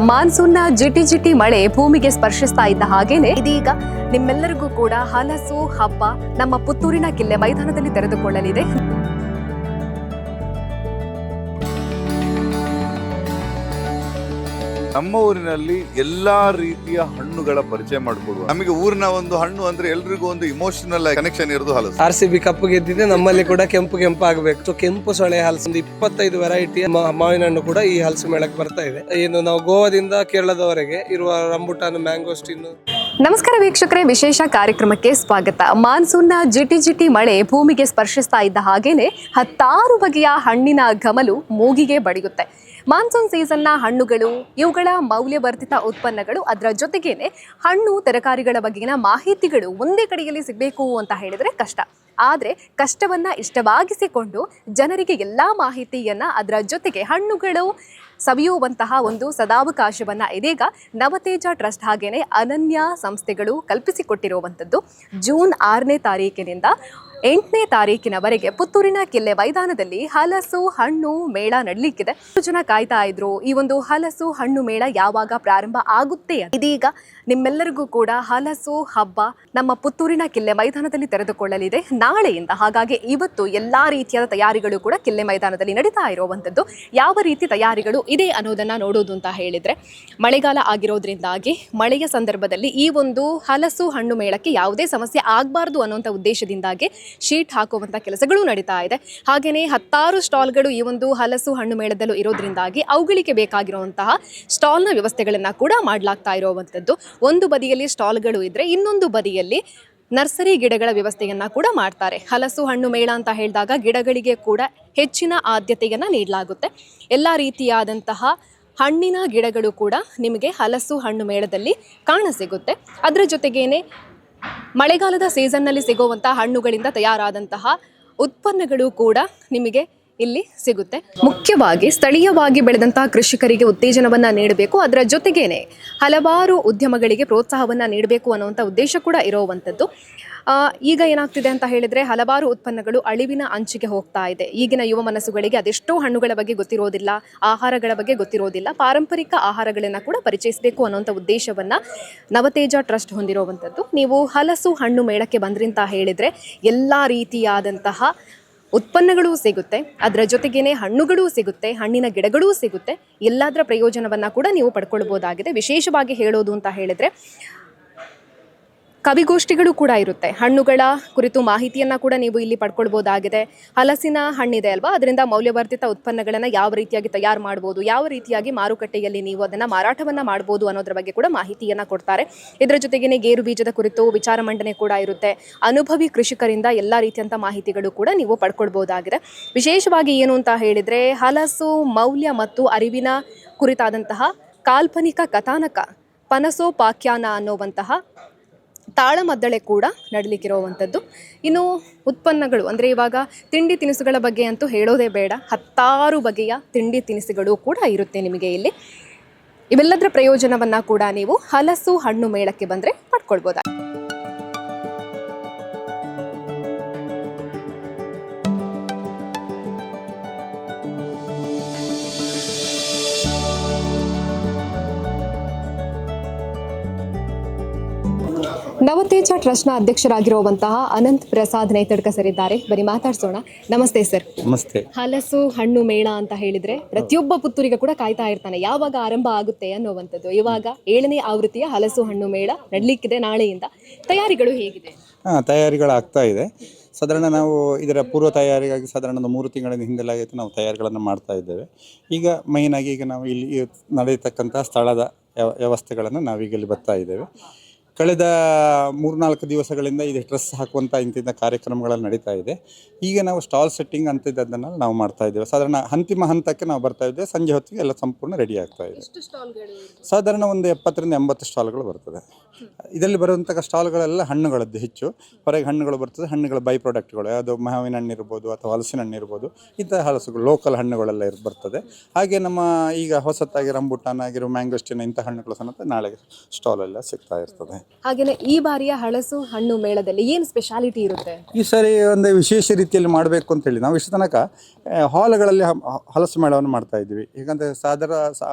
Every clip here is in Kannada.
ಮಾನ್ಸೂನ್ನ ಜಿಟಿ ಜಿಟಿ ಮಳೆ ಭೂಮಿಗೆ ಸ್ಪರ್ಶಿಸ್ತಾ ಇದ್ದ ಹಾಗೇನೆ ಇದೀಗ ನಿಮ್ಮೆಲ್ಲರಿಗೂ ಕೂಡ ಹಲಸು, ಹಬ್ಬ, ನಮ್ಮ ಪುತ್ತೂರಿನ ಕಿಲ್ಲೆ ಮೈದಾನದಲ್ಲಿ ತೆರೆದುಕೊಳ್ಳಲಿದೆ. ನಮ್ಮ ಊರಿನಲ್ಲಿ ಎಲ್ಲಾ ರೀತಿಯ ಹಣ್ಣುಗಳ ಪರಿಚಯ ಮಾಡಿಕೊಡುವ. ನಮಗೆ ಊರಿನ ಒಂದು ಹಣ್ಣು ಅಂದ್ರೆ ಎಲ್ರಿಗೂ ಒಂದು ಇಮೋಷನಲ್ ಕನೆಕ್ಷನ್ ಇರೋದು ಹಲಸು. ಆರ್ ಸಿ ಬಿ ಕಪ್ಪು ಗೆದ್ದಿದೆ ನಮ್ಮಲ್ಲಿ ಕೂಡ ಕೆಂಪು ಕೆಂಪು ಆಗಬೇಕು. ಸೊ ಕೆಂಪು ಸೊಳೆ ಹಲಸು ಒಂದು ಇಪ್ಪತ್ತೈದು ವೆರೈಟಿ ಮಾವಿನ ಹಣ್ಣು ಕೂಡ ಈ ಹಲಸು ಮೇಳಕ್ಕೆ ಬರ್ತಾ ಇದೆ. ಏನು ನಾವು ಗೋವಾದಿಂದ ಕೇರಳದವರೆಗೆ ಇರುವ ರಂಬುಟಾನ್ ಮ್ಯಾಂಗೋಸ್ಟಿನ್ ನಮಸ್ಕಾರ ವೀಕ್ಷಕರೇ ವಿಶೇಷ ಕಾರ್ಯಕ್ರಮಕ್ಕೆ ಸ್ವಾಗತ. ಮಾನ್ಸೂನ್ನ ಜಿಟಿ ಜಿಟಿ ಮಳೆ ಭೂಮಿಗೆ ಸ್ಪರ್ಶಿಸ್ತಾ ಇದ್ದ ಹಾಗೇನೆ ಹತ್ತಾರು ಬಗೆಯ ಹಣ್ಣಿನ ಘಮಲು ಮೂಗಿಗೆ ಬಡಿಯುತ್ತೆ. ಮಾನ್ಸೂನ್ ಸೀಸನ್ನ ಹಣ್ಣುಗಳು, ಇವುಗಳ ಮೌಲ್ಯವರ್ಧಿತ ಉತ್ಪನ್ನಗಳು, ಅದರ ಜೊತೆಗೇನೆ ಹಣ್ಣು ತರಕಾರಿಗಳ ಬಗೆಗಿನ ಮಾಹಿತಿಗಳು ಒಂದೇ ಕಡೆಯಲ್ಲಿ ಸಿಗಬೇಕು ಅಂತ ಹೇಳಿದ್ರೆ ಕಷ್ಟ. ಆದರೆ ಕಷ್ಟವನ್ನ ಇಷ್ಟವಾಗಿಸಿಕೊಂಡು ಜನರಿಗೆ ಎಲ್ಲ ಮಾಹಿತಿಯನ್ನ ಅದರ ಜೊತೆಗೆ ಹಣ್ಣುಗಳು ಸವಿಯುವಂತಹ ಒಂದು ಸದಾವಕಾಶವನ್ನು ಇದೀಗ ನವತೇಜ ಟ್ರಸ್ಟ್ ಹಾಗೆಯೇ ಅನನ್ಯ ಸಂಸ್ಥೆಗಳು ಕಲ್ಪಿಸಿಕೊಟ್ಟಿರುವಂಥದ್ದು. ಜೂನ್ ಆರನೇ ತಾರೀಕಿನಿಂದ ಎಂಟನೇ ತಾರೀಕಿನವರೆಗೆ ಪುತ್ತೂರಿನ ಕಿಲ್ಲೆ ಮೈದಾನದಲ್ಲಿ ಹಲಸು, ಹಣ್ಣು ಮೇಳ ನಡಲಿಕ್ಕಿದೆ. ಜನ ಕಾಯ್ತಾ ಇದ್ರು, ಈ ಒಂದು ಹಲಸು, ಹಣ್ಣು ಮೇಳ ಯಾವಾಗ ಪ್ರಾರಂಭ ಆಗುತ್ತೆ ಇದೀಗ ನಿಮ್ಮೆಲ್ಲರಿಗೂ ಕೂಡ ಹಲಸು, ಹಬ್ಬ ನಮ್ಮ ಪುತ್ತೂರಿನ ಕಿಲ್ಲೆ ಮೈದಾನದಲ್ಲಿ ತೆರೆದುಕೊಳ್ಳಲಿದೆ. ನಾಳೆಯಿಂದ ಹಾಗಾಗಿ ಇವತ್ತು ಎಲ್ಲಾ ರೀತಿಯಾದ ತಯಾರಿಗಳು ಕೂಡ ಕಿಲ್ಲೆ ಮೈದಾನದಲ್ಲಿ ನಡೀತಾ ಇರುವಂಥದ್ದು ಯಾವ ರೀತಿ ತಯಾರಿಗಳು ಇದೆ ಅನ್ನೋದನ್ನ ನೋಡೋದು ಅಂತ ಹೇಳಿದ್ರೆ, ಮಳೆಗಾಲ ಆಗಿರೋದ್ರಿಂದಾಗಿ ಮಳೆಯ ಸಂದರ್ಭದಲ್ಲಿ ಈ ಒಂದು ಹಲಸು, ಹಣ್ಣು ಮೇಳಕ್ಕೆ ಯಾವುದೇ ಸಮಸ್ಯೆ ಆಗಬಾರ್ದು ಅನ್ನುವಂಥ ಉದ್ದೇಶದಿಂದಾಗಿ ಶೀಟ್ ಹಾಕುವಂಥ ಕೆಲಸಗಳು ನಡೀತಾ ಇದೆ. ಹಾಗೆಯೇ ಹತ್ತಾರು ಸ್ಟಾಲ್ಗಳು ಈ ಒಂದು ಹಲಸು ಹಣ್ಣು ಮೇಳದಲ್ಲೂ ಇರೋದ್ರಿಂದಾಗಿ ಅವುಗಳಿಗೆ ಬೇಕಾಗಿರುವಂತಹ ಸ್ಟಾಲ್ನ ವ್ಯವಸ್ಥೆಗಳನ್ನು ಕೂಡ ಮಾಡಲಾಗ್ತಾ ಇರುವಂಥದ್ದು. ಒಂದು ಬದಿಯಲ್ಲಿ ಸ್ಟಾಲ್ಗಳು ಇದ್ದರೆ ಇನ್ನೊಂದು ಬದಿಯಲ್ಲಿ ನರ್ಸರಿ ಗಿಡಗಳ ವ್ಯವಸ್ಥೆಯನ್ನ ಕೂಡ ಮಾಡ್ತಾರೆ. ಹಲಸು ಹಣ್ಣು ಮೇಳ ಅಂತ ಹೇಳಿದಾಗ ಗಿಡಗಳಿಗೆ ಕೂಡ ಹೆಚ್ಚಿನ ಆದ್ಯತೆಯನ್ನು ನೀಡಲಾಗುತ್ತೆ. ಎಲ್ಲ ರೀತಿಯಾದಂತಹ ಹಣ್ಣಿನ ಗಿಡಗಳು ಕೂಡ ನಿಮಗೆ ಹಲಸು ಹಣ್ಣು ಮೇಳದಲ್ಲಿ ಕಾಣಸಿಗುತ್ತೆ ಅದರ ಜೊತೆಗೇನೆ ಮಳೆಗಾಲದ ಸೀಸನ್ನಲ್ಲಿ ಸಿಗುವಂತಹ ಹಣ್ಣುಗಳಿಂದ ತಯಾರಾದಂತಹ ಉತ್ಪನ್ನಗಳು ಕೂಡ ನಿಮಗೆ ಇಲ್ಲಿ ಸಿಗುತ್ತೆ. ಮುಖ್ಯವಾಗಿ ಸ್ಥಳೀಯವಾಗಿ ಬೆಳೆದಂತಹ ಕೃಷಿಕರಿಗೆ ಉತ್ತೇಜನವನ್ನ ನೀಡಬೇಕು. ಅದರ ಜೊತೆಗೇನೆ ಹಲವಾರು ಉದ್ಯಮಗಳಿಗೆ ಪ್ರೋತ್ಸಾಹವನ್ನ ನೀಡಬೇಕು ಅನ್ನುವಂಥ ಉದ್ದೇಶ ಕೂಡ ಇರುವಂಥದ್ದು ಈಗ ಏನಾಗ್ತಿದೆ ಅಂತ ಹೇಳಿದ್ರೆ ಹಲವಾರು ಉತ್ಪನ್ನಗಳು ಅಳಿವಿನ ಅಂಚಿಗೆ ಹೋಗ್ತಾ ಇದೆ. ಈಗಿನ ಯುವ ಮನಸ್ಸುಗಳಿಗೆ ಅದೆಷ್ಟೋ ಹಣ್ಣುಗಳ ಬಗ್ಗೆ ಗೊತ್ತಿರೋದಿಲ್ಲ, ಆಹಾರಗಳ ಬಗ್ಗೆ ಗೊತ್ತಿರೋದಿಲ್ಲ, ಪಾರಂಪರಿಕ ಆಹಾರಗಳನ್ನು ಕೂಡ ಪರಿಚಯಿಸಬೇಕು ಅನ್ನೋಂಥ ಉದ್ದೇಶವನ್ನ ನವತೇಜ ಟ್ರಸ್ಟ್ ಹೊಂದಿರುವಂಥದ್ದು. ನೀವು ಹಲಸು ಹಣ್ಣು ಮೇಳಕ್ಕೆ ಬಂದ್ರಿ ಅಂತ ಹೇಳಿದ್ರೆ ಎಲ್ಲ ರೀತಿಯಾದಂತಹ ಉತ್ಪನ್ನಗಳು ಸಿಗುತ್ತೆ, ಅದರ ಜೊತೆಗೇನೆ ಹಣ್ಣುಗಳು ಸಿಗುತ್ತೆ, ಹಣ್ಣಿನ ಗಿಡಗಳೂ ಸಿಗುತ್ತೆ. ಎಲ್ಲದರ ಪ್ರಯೋಜನವನ್ನ ಕೂಡ ನೀವು ಪಡ್ಕೊಳ್ಬೋದಾಗಿದೆ. ವಿಶೇಷವಾಗಿ ಹೇಳೋದು ಅಂತ ಹೇಳಿದ್ರೆ ಕವಿಗೋಷ್ಠಿಗಳು ಕೂಡ ಇರುತ್ತೆ. ಹಣ್ಣುಗಳ ಕುರಿತು ಮಾಹಿತಿಯನ್ನು ಕೂಡ ನೀವು ಇಲ್ಲಿ ಪಡ್ಕೊಳ್ಬೋದಾಗಿದೆ. ಹಲಸಿನ ಹಣ್ಣಿದೆ ಅಲ್ವಾ? ಅದರಿಂದ ಮೌಲ್ಯವರ್ಧಿತ ಉತ್ಪನ್ನಗಳನ್ನು ಯಾವ ರೀತಿಯಾಗಿ ತಯಾರು ಮಾಡ್ಬೋದು? ಯಾವ ರೀತಿಯಾಗಿ ಮಾರುಕಟ್ಟೆಯಲ್ಲಿ ನೀವು ಅದನ್ನ ಮಾರಾಟವನ್ನ ಮಾಡ್ಬೋದು ಅನ್ನೋದ್ರ ಬಗ್ಗೆ ಕೂಡ ಮಾಹಿತಿಯನ್ನು ಕೊಡ್ತಾರೆ. ಇದರ ಜೊತೆಗೇನೆ ಗೇರು ಬೀಜದ ಕುರಿತು ವಿಚಾರ ಮಂಡನೆ ಕೂಡ ಇರುತ್ತೆ. ಅನುಭವಿ ಕೃಷಿಕರಿಂದ ಎಲ್ಲ ರೀತಿಯಂತ ಮಾಹಿತಿಗಳು ಕೂಡ ನೀವು ಪಡ್ಕೊಳ್ಬೋದಾಗಿದೆ. ವಿಶೇಷವಾಗಿ ಏನು ಅಂತ ಹೇಳಿದ್ರೆ, ಹಲಸು, ಮೌಲ್ಯ ಮತ್ತು ಅರಿವಿನ ಕುರಿತಾದಂತಹ ಕಾಲ್ಪನಿಕ ಕಥಾನಕ ಪನಸೋಪಾಖ್ಯಾನ ಅನ್ನುವಂತಹ ತಾಳಮದ್ದಳೆ ಕೂಡ ನಡಲಿಕ್ಕಿರುವಂಥದ್ದು. ಇನ್ನು ಉತ್ಪನ್ನಗಳು, ಅಂದರೆ ಇವಾಗ ತಿಂಡಿ ತಿನಿಸುಗಳ ಬಗ್ಗೆ ಅಂತೂ ಹೇಳೋದೇ ಬೇಡ. ಹತ್ತಾರು ಬಗೆಯ ತಿಂಡಿ ತಿನಿಸುಗಳು ಕೂಡ ಇರುತ್ತೆ ನಿಮಗೆ ಇಲ್ಲಿ. ಇವೆಲ್ಲದರ ಪ್ರಯೋಜನವನ್ನು ಕೂಡ ನೀವು ಹಲಸು ಹಣ್ಣು ಮೇಳಕ್ಕೆ ಬಂದರೆ ಪಡ್ಕೊಳ್ಬೋದ? ನವತೇಜ ಟ್ರಸ್ಟ್ನ ಅಧ್ಯಕ್ಷರಾಗಿರುವಂತಹ ಅನಂತ್ ಪ್ರಸಾದ್ ನೈತಡ್ಕ ಸರ್ ಇದ್ದಾರೆ. ಬನ್ನಿ ಮಾತಾಡ್ಸೋಣ. ನಮಸ್ತೆ ಸರ್. ನಮಸ್ತೆ. ಹಲಸು ಹಣ್ಣು ಮೇಳ ಅಂತ ಹೇಳಿದ್ರೆ ಪ್ರತಿಯೊಬ್ಬ ಪುತ್ತೂರಿಗೆ ಕೂಡ ಕಾಯ್ತಾ ಇರ್ತಾನೆ. ಯಾವಾಗ ಆರಂಭ ಆಗುತ್ತೆ ಅನ್ನುವಂಥದ್ದು. ಇವಾಗ ಏಳನೇ ಆವೃತ್ತಿಯ ಹಲಸು ಹಣ್ಣು ಮೇಳ ನಡಲಿಕ್ಕಿದೆ ನಾಳೆಯಿಂದ. ತಯಾರಿಗಳು ಹೇಗಿದೆ? ಹಾಂ ತಯಾರಿಗಳಾಗ್ತಾ ಇದೆ. ಸಾಧಾರಣ ನಾವು ಇದರ ಪೂರ್ವ ತಯಾರಿಗಾಗಿ ಸಾಧಾರಣ ಒಂದು ಮೂರು ತಿಂಗಳ ಹಿಂದೆಲ್ಲಾಗಿತ್ತು ನಾವು ತಯಾರಿಗಳನ್ನು ಮಾಡ್ತಾ ಇದ್ದೇವೆ. ಈಗ ಮೈನಾಗಿ ಈಗ ನಾವು ಇಲ್ಲಿ ನಡೆಯತಕ್ಕಂಥ ಸ್ಥಳದ ವ್ಯವ- ವ್ಯವಸ್ಥೆಗಳನ್ನು ನಾವೀಗ ಇಲ್ಲಿ ಬರ್ತಾ ಇದ್ದೇವೆ. ಕಳೆದ ಮೂರ್ನಾಲ್ಕು ದಿವಸಗಳಿಂದ ಇದು ಡ್ರೆಸ್ ಹಾಕುವಂಥ ಇಂತಿಂಥ ಕಾರ್ಯಕ್ರಮಗಳಲ್ಲಿ ನಡೀತಾ ಇದೆ. ಈಗ ನಾವು ಸ್ಟಾಲ್ ಸೆಟ್ಟಿಂಗ್ ಅಂತಿದ್ದದನ್ನು ನಾವು ಮಾಡ್ತಾ ಇದ್ದೇವೆ. ಸಾಧಾರಣ ಅಂತಿಮ ಹಂತಕ್ಕೆ ನಾವು ಬರ್ತಾ ಇದ್ದೇವೆ ಸಂಜೆ ಹೊತ್ತಿಗೆ ಎಲ್ಲ ಸಂಪೂರ್ಣ ರೆಡಿ ಆಗ್ತಾ ಇದೆ. ಸಾಧಾರಣ ಒಂದು ಎಪ್ಪತ್ತರಿಂದ ಎಂಬತ್ತು ಸ್ಟಾಲ್ಗಳು ಬರ್ತದೆ. ಇದರಲ್ಲಿ ಬರುವಂಥ ಸ್ಟಾಲ್ಗಳೆಲ್ಲ ಹಣ್ಣುಗಳದ್ದು ಹೆಚ್ಚು. ಹೊರಗೆ ಹಣ್ಣುಗಳು ಬರ್ತದೆ ಹಣ್ಣುಗಳ ಬೈ ಪ್ರಾಡಕ್ಟ್ಗಳು ಯಾವುದು ಮಾವಿನ ಹಣ್ಣು ಇರ್ಬೋದು ಅಥವಾ ಹಲಸಿನ ಹಣ್ಣು ಇರ್ಬೋದು ಇಂತಹ ಹಲಸುಗಳು ಲೋಕಲ್ ಹಣ್ಣುಗಳೆಲ್ಲ ಇರ್ ಬರ್ತದೆ. ಹಾಗೆ ನಮ್ಮ ಈಗ ಹೊಸತ್ತಾಗಿ ರಂಬುಟಾನ್ ಆಗಿರೋ ಮ್ಯಾಂಗೋಸ್ಟಿನ್ ಇಂಥ ಹಣ್ಣುಗಳು ಸಮೇತ ನಾಳೆ ಸ್ಟಾಲೆಲ್ಲ ಸಿಗ್ತಾ ಇರ್ತದೆ. ಹಾಗೆಯೇ ಈ ಬಾರಿಯ ಹಳಸು ಹಣ್ಣು ಮೇಳದಲ್ಲಿ ಏನು ಸ್ಪೆಷಾಲಿಟಿ ಇರುತ್ತೆ? ಈ ಸರಿ ಒಂದು ವಿಶೇಷ ರೀತಿಯಲ್ಲಿ ಮಾಡಬೇಕು ಅಂತ ಹೇಳಿ. ನಾವು ಇಷ್ಟು ತನಕ ಹಾಲ್ಗಳಲ್ಲಿ ಹಲಸು ಮೇಳವನ್ನು ಮಾಡ್ತಾ ಇದ್ವಿ ಯಾಕಂದ್ರೆ ಸಾಧಾರ ಸಾ-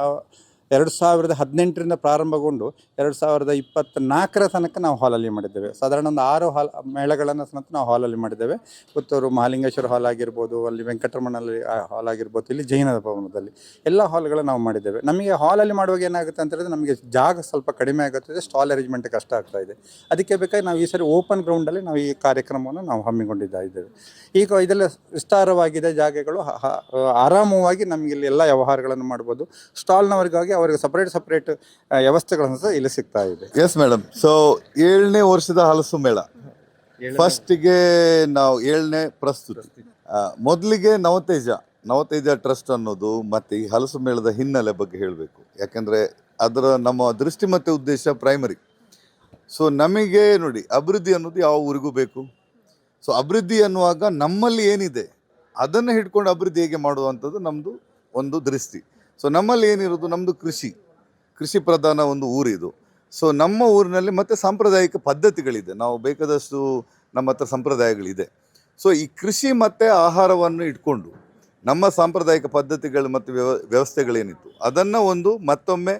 ಎರಡು ಸಾವಿರದ ಹದಿನೆಂಟರಿಂದ ಪ್ರಾರಂಭಗೊಂಡು ಎರಡು ಸಾವಿರದ ಇಪ್ಪತ್ತ್ನಾಲ್ಕರ ತನಕ ನಾವು ಹಾಲಲ್ಲಿ ಮಾಡಿದ್ದೇವೆ. ಸಾಧಾರಣ ಒಂದು ಆರು ಹಾಲ್, ಮೇಳಗಳನ್ನು ಸಮೇತ ನಾವು ಹಾಲಲ್ಲಿ ಮಾಡಿದ್ದೇವೆ. ಪುತ್ತೂರು ಮಹಾಲಿಂಗೇಶ್ವರ ಹಾಲ್ ಆಗಿರ್ಬೋದು, ಅಲ್ಲಿ ವೆಂಕಟರಮಣಲ್ಲಿ ಹಾಲ್ ಆಗಿರ್ಬೋದು, ಇಲ್ಲಿ ಜೈನ ಭವನದಲ್ಲಿ ಎಲ್ಲ ಹಾಲ್ಗಳು ನಾವು ಮಾಡಿದ್ದೇವೆ. ನಮಗೆ ಹಾಲಲ್ಲಿ ಮಾಡುವಾಗ ಏನಾಗುತ್ತೆ ಅಂತ ಹೇಳಿದ್ರೆ ನಮಗೆ ಜಾಗ ಸ್ವಲ್ಪ ಕಡಿಮೆ ಆಗುತ್ತದೆ, ಸ್ಟಾಲ್ ಅರೇಂಜ್ಮೆಂಟ್ ಕಷ್ಟ ಆಗ್ತಾ ಇದೆ. ಅದಕ್ಕೆ ಬೇಕಾಗಿ ನಾವು ಈ ಸರಿ ಓಪನ್ ಗ್ರೌಂಡಲ್ಲಿ ನಾವು ಈ ಕಾರ್ಯಕ್ರಮವನ್ನು ನಾವು ಹಮ್ಮಿಕೊಂಡಿದ್ದ ಈಗ ಇದೆಲ್ಲ ವಿಸ್ತಾರವಾಗಿದೆ ಜಾಗಗಳು ಆರಾಮವಾಗಿ ನಮಗೆ ಇಲ್ಲಿ ಎಲ್ಲ ವ್ಯವಹಾರಗಳನ್ನು ಮಾಡ್ಬೋದು. ಸ್ಟಾಲ್ನವರಿಗಾಗಿ ಅವರಿಗೆ ಸಪ್ರೇಟ್ ಸಪ್ರೇಟ್ ವ್ಯವಸ್ಥೆಗಳನ್ನು ಸಹ ಇಲ್ಲಿ ಸಿಗ್ತಾ ಇದೆ. ಎಸ್ ಮೇಡಮ್ ಸೊ ಏಳನೇ ವರ್ಷದ ಹಲಸು ಮೇಳ. ಫಸ್ಟಿಗೆ ನಾವು ಏಳನೇ ಪ್ರಸ್ತುತಿ. ಆ, ಮೊದಲಿಗೆ ನವತೇಜ ನವತೇಜ ಟ್ರಸ್ಟ್ ಅನ್ನೋದು ಮತ್ತೆ ಈ ಹಲಸು ಮೇಳದ ಹಿನ್ನೆಲೆ ಬಗ್ಗೆ ಹೇಳಬೇಕು. ಯಾಕಂದ್ರೆ ಅದರ ನಮ್ಮ ದೃಷ್ಟಿ ಮತ್ತೆ ಉದ್ದೇಶ ಪ್ರೈಮರಿ ಸೊ ನಮಗೆ ನೋಡಿ ಅಭಿವೃದ್ಧಿ ಅನ್ನೋದು ಯಾವ ಊರಿಗೂ ಬೇಕು. ಸೊ ಅಭಿವೃದ್ಧಿ ಅನ್ನುವಾಗ ನಮ್ಮಲ್ಲಿ ಏನಿದೆ ಅದನ್ನು ಹಿಡ್ಕೊಂಡು ಅಭಿವೃದ್ಧಿ ಹೇಗೆ ಮಾಡುವಂಥದ್ದು ನಮ್ಮದು ಒಂದು ದೃಷ್ಟಿ. ಸೊ ನಮ್ಮಲ್ಲಿ ಏನಿರೋದು ನಮ್ಮದು ಕೃಷಿ. ಕೃಷಿ ಪ್ರಧಾನ ಒಂದು ಊರಿದು. ಸೊ ನಮ್ಮ ಊರಿನಲ್ಲಿ ಮತ್ತೆ ಸಾಂಪ್ರದಾಯಿಕ ಪದ್ಧತಿಗಳಿದೆ. ನಾವು ಬೇಕಾದಷ್ಟು ನಮ್ಮ ಹತ್ರ ಸಂಪ್ರದಾಯಗಳಿದೆ. ಸೊ ಈ ಕೃಷಿ ಮತ್ತು ಆಹಾರವನ್ನು ಇಟ್ಕೊಂಡು ನಮ್ಮ ಸಾಂಪ್ರದಾಯಿಕ ಪದ್ಧತಿಗಳು ಮತ್ತು ವ್ಯವ ವ್ಯವಸ್ಥೆಗಳೇನಿತ್ತು? ಅದನ್ನು ಒಂದು ಮತ್ತೊಮ್ಮೆ